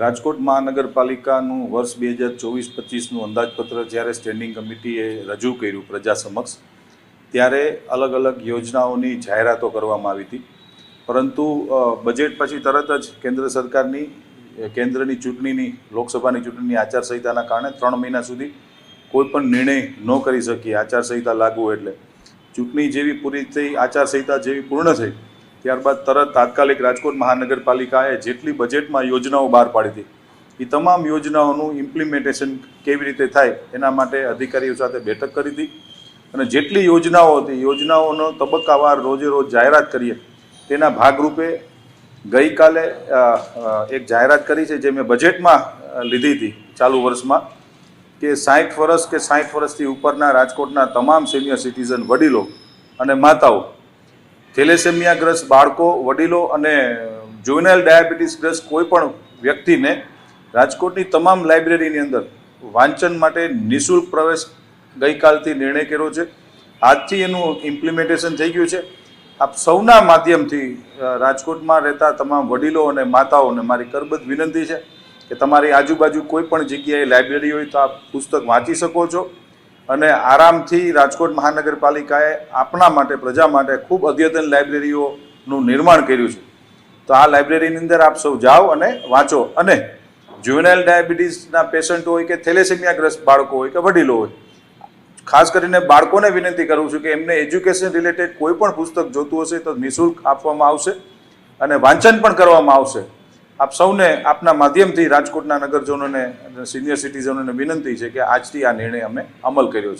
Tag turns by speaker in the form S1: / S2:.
S1: રાજકોટ મહાનગરપાલિકાનું વર્ષ બે હજાર ચોવીસ પચીસનું અંદાજપત્ર જ્યારે સ્ટેન્ડિંગ કમિટીએ રજૂ કર્યું પ્રજા સમક્ષ, ત્યારે અલગ અલગ યોજનાઓની જાહેરાતો કરવામાં આવી હતી. પરંતુ બજેટ પછી તરત જ કેન્દ્ર સરકારની કેન્દ્રની ચૂંટણીની, લોકસભાની ચૂંટણીની આચારસંહિતાના કારણે ત્રણ મહિના સુધી કોઈ પણ નિર્ણય ન કરી શકીએ આચારસંહિતા લાગુ એટલે. ચૂંટણી જેવી પૂરી થઈ, આચારસંહિતા જેવી પૂર્ણ થઈ ત્યારબાદ તરત તાત્કાલિક રાજકોટ મહાનગરપાલિકાએ જેટલી બજેટમાં યોજનાઓ બહાર પાડી હતી, એ તમામ યોજનાઓનું ઇમ્પ્લિમેન્ટેશન કેવી રીતે થાય એના માટે અધિકારીઓ સાથે બેઠક કરી હતી. અને જેટલી યોજનાઓ હતી, યોજનાઓનો તબક્કાવાર રોજે રોજ જાહેરાત કરીએ, તેના ભાગરૂપે ગઈકાલે એક જાહેરાત કરી છે જે મેં બજેટમાં લીધી હતી ચાલુ વર્ષમાં, કે સાઠ વર્ષ કે સાઠ વર્ષથી ઉપરના રાજકોટના તમામ સિનિયર સિટીઝન વડીલો અને માતાઓ થેલેસેમિયાગ્રસ્ત બાળકો, વડીલો અને જુવેનાઇલ ડાયાબિટીસગ્રસ્ત કોઈ પણ વ્યક્તિને રાજકોટની તમામ લાઇબ્રેરીની અંદર વાંચન માટે નિઃશુલ્ક પ્રવેશ ગઈકાલથી નિર્ણય કર્યો છે. આજથી એનું ઇમ્પ્લિમેન્ટેશન થઈ ગયું છે. આપ સૌના માધ્યમથી રાજકોટમાં રહેતા તમામ વડીલો અને માતાઓને મારી કરબદ્ધ વિનંતી છે કે તમારી આજુબાજુ કોઈ પણ જગ્યાએ લાઇબ્રેરી હોય તો આપ પુસ્તક વાંચી શકો છો. અને આરામથી રાજકોટ મહાનગરપાલિકાએ આપણા માટે, પ્રજા માટે ખૂબ અદ્યતન લાઇબ્રેરીઓનું નિર્માણ કર્યું છે. તો આ લાઇબ્રેરીની અંદર આપ સૌ જાઓ અને વાંચો. અને જ્યુવેનાઇલ ડાયાબિટીસના પેશન્ટ હોય કે થેલેસેમિયાગ્રસ્ત બાળકો હોય કે વડીલો હોય, ખાસ કરીને બાળકોને વિનંતી કરું છું કે એમને એજ્યુકેશન રિલેટેડ કોઈ પણ પુસ્તક જોતું હશે તો નિઃશુલ્ક આપવામાં આવશે અને વાંચન પણ કરવામાં આવશે. આપ સૌને આપના માધ્યમથી રાજકોટના નગરજનોને સિનિયર સિટીઝનોને વિનંતી છે કે આજથી આ નિર્ણય અમે અમલ કર્યો છે.